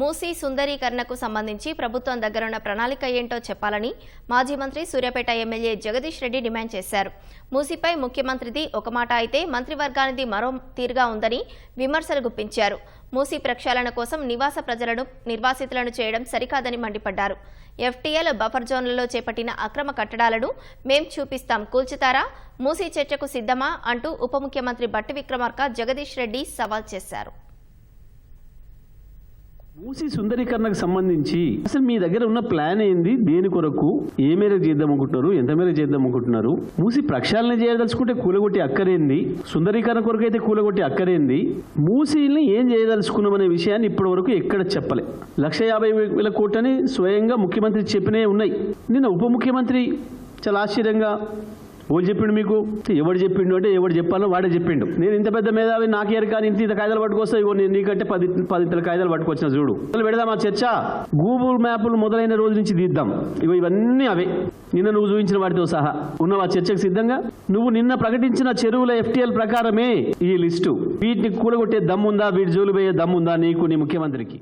మూసీ సుందరీకరణకు సంబంధించి ప్రభుత్వం దగ్గరున్న ప్రణాళిక ఏంటో చెప్పాలని మాజీ మంత్రి సూర్యాపేట ఎమ్మెల్యే జగదీష్ రెడ్డి డిమాండ్ చేశారు. మూసీపై ముఖ్యమంత్రిది ఒక మాట అయితే మంత్రివర్గానిది మరో తీరుగా ఉందని విమర్శలు గుప్పించారు. మూసీ ప్రక్షాళన కోసం నివాస ప్రజలను నిర్వాసితులను చేయడం సరికాదని మండిపడ్డారు. ఎఫ్టీఎల్ బఫర్ జోన్లలో చేపట్టిన అక్రమ కట్టడాలను మేం చూపిస్తాం కూల్చుతారా? మూసీ చర్చకు సిద్ధమా? అంటూ ఉప ముఖ్యమంత్రి బట్టి విక్రమార్క జగదీష్ రెడ్డి సవాల్ చేశారు. మూసి సుందరీకరణకు సంబంధించి అసలు మీ దగ్గర ఉన్న ప్లాన్ ఏంది? దేని కొరకు? ఏ మేర చేద్దాం అనుకుంటున్నారు? ఎంత మేర చేద్దాం అనుకుంటున్నారు? మూసి ప్రక్షాళన చేయదలుచుకుంటే కూలగొట్టి అక్కరేంది? సుందరీకరణ కొరకు అయితే కూలగొట్టి అక్కరేంది? మూసీల్ని ఏం చేయదలుచుకున్నామనే విషయాన్ని ఇప్పటి వరకు ఎక్కడ చెప్పలే. లక్ష యాభై వేల కోట్లని స్వయంగా ముఖ్యమంత్రి చెప్పినే ఉన్నాయి. నిన్న ఉప ముఖ్యమంత్రి చాలా ఆశ్చర్యంగా వాళ్ళు చెప్పిండు మీకు? ఎవడు చెప్పిండు అంటే ఎవడు చెప్పాలో వాడే చెప్పిండు. నేను ఇంత పెద్ద మేధావి నాకేరు కానీ ఇంత ఇంత కాయలు పట్టుకొస్తా ఇగో నేను నీకంటే పది పది ఇంతల పట్టుకొచ్చిన చూడు. అసలు పెడదాం ఆ చర్చ? గూగుల్ మ్యాప్లు మొదలైన రోజు నుంచి తీద్దాం ఇవి ఇవన్నీ అవే. నిన్న నువ్వు చూపించిన వాటితో సహా. ఉన్నవా ఆ చర్చకు సిద్ధంగా? నువ్వు నిన్న ప్రకటించిన చెరువుల ఎఫ్టీఎల్ ప్రకారమే ఈ లిస్టు. వీటిని కూడగొట్టే దమ్ముందా? వీటి జోలు పోయే దమ్ముందా నీకు నీ ముఖ్యమంత్రికి?